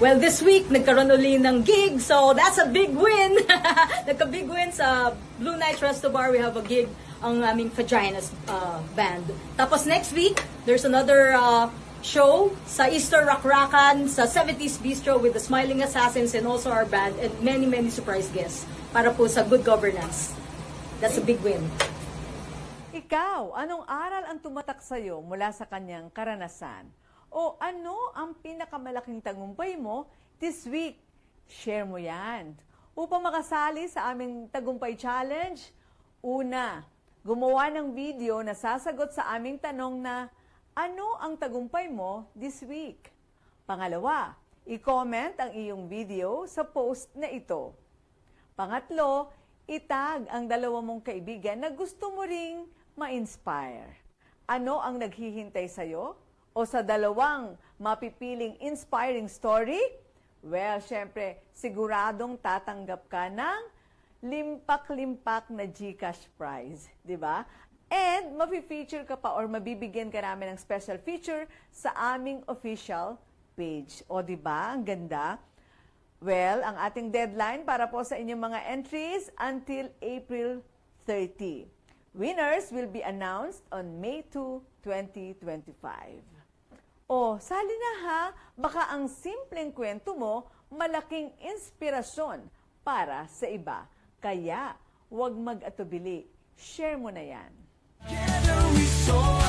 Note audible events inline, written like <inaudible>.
Well, this week, nagkaroon uli ng gig, so that's a big win. <laughs> Nagka-big win sa Blue Night Resto Bar. We have a gig ang aming Vaginas uh, band. Tapos next week, there's another uh, show sa Easter Rakrakan sa 70s Bistro with the Smiling Assassins and also our band and many, many surprise guests para po sa good governance. That's a big win. Ikaw, anong aral ang tumatak sa'yo mula sa kanyang karanasan? O ano ang pinakamalaking tagumpay mo this week? Share mo yan. Upang makasali sa aming Tagumpay Challenge, una, gumawa ng video na sasagot sa aming tanong na ano ang tagumpay mo this week? Pangalawa, i-comment ang iyong video sa post na ito. Pangatlo, itag ang dalawa mong kaibigan na gusto mo ring ma-inspire. Ano ang naghihintay sa'yo? O sa dalawang mapipiling inspiring story? Well, syempre, siguradong tatanggap ka ng limpak-limpak na GCash prize, di ba? And mapi-feature ka pa or mabibigyan ka namin ng special feature sa aming official page. O di ba? Ang ganda. Well, ang ating deadline para po sa inyong mga entries until April 30. Winners will be announced on May 2, 2025. O, sali na ha, baka ang simpleng kwento mo malaking inspirasyon para sa iba. Kaya, huwag mag-atubili. Share mo na yan. Together